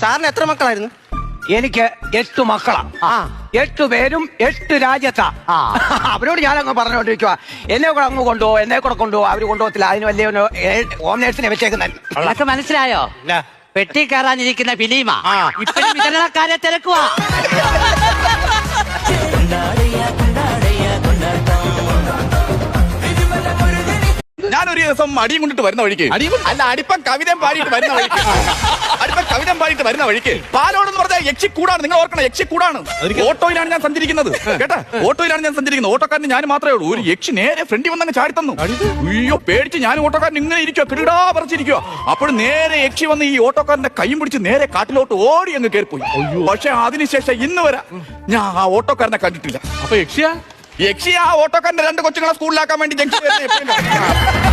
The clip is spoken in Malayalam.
സാറിന് എത്ര മക്കളായിരുന്നു? എനിക്ക് എട്ട് മക്കളാ. ആ. എട്ട് പേരും എട്ട് രാജ്യത്താ. ആ. അവരോട് അങ്ങ് പറഞ്ഞോണ്ടിരിക്കുക എന്നെ കൂടെ അങ്ങ് കൊണ്ടുപോ എന്നെ കൂടെ കൊണ്ടുപോ. അവർ കൊണ്ടുപോകത്തില്ല. അതിന് വലിയ ഹോം നേഴ്സിനെ നിനക്ക് മനസ്സിലായോ? ഇല്ല. പെട്ടി കയറാനിരിക്കുന്ന ഫിലീമ. ആ. ഇപ്പഴും വിതരണക്കാരെ തിരക്കുവാ. ഞാനൊരു ദിവസം അടിയും കൊണ്ടിട്ട് വരുന്ന വഴിക്ക്. അല്ല അടിപ്പം കവിതയും പാടിയിട്ട് വരുന്ന വഴിക്ക്. അടിപ്പം കവിതയും പാടിയിട്ട് വരുന്ന വഴിക്ക് പാലോട് എന്ന് പറഞ്ഞാൽ യക്ഷി കൂടാണ്. നിങ്ങൾ ഓർക്കണം യക്ഷി കൂടാണ്. ഓട്ടോയിലാണ് ഞാൻ സഞ്ചരിക്കുന്നത്. കേട്ടാ? ഓട്ടോയിലാണ് ഞാൻ സഞ്ചരിക്കുന്നത്. ഓട്ടോക്കാരന് ഞാൻ മാത്രമേ ഉള്ളൂ. ഒരു യക്ഷി നേരെ ഫ്രണ്ടിൽ വന്നങ്ങ് ചാടി തന്നു. അയ്യോ പേടിച്ച് ഞാൻ ഓട്ടോക്കാരൻ ഇങ്ങനെ ഇരിക്കുക കിടാ പറിച്ചിരിക്കുക അപ്പോൾ നേരെ യക്ഷി വന്ന് ഈ ഓട്ടോക്കാരന്റെ കൈയും പിടിച്ച് നേരെ കാട്ടിലോട്ട് ഓടി അങ്ങ് കയറിപ്പോയി പക്ഷെ അതിനുശേഷം ഇന്ന് വരെ ഞാൻ ആ ഓട്ടോക്കാരനെ കണ്ടിട്ടില്ല. അപ്പൊ യക്ഷിയാ? യക്ഷി ആ ഓട്ടോക്കാരന്റെ രണ്ട് കൊച്ചുങ്ങളെ സ്കൂളിലാക്കാൻ വേണ്ടി ജംഗ്ഷൻ വരുന്ന.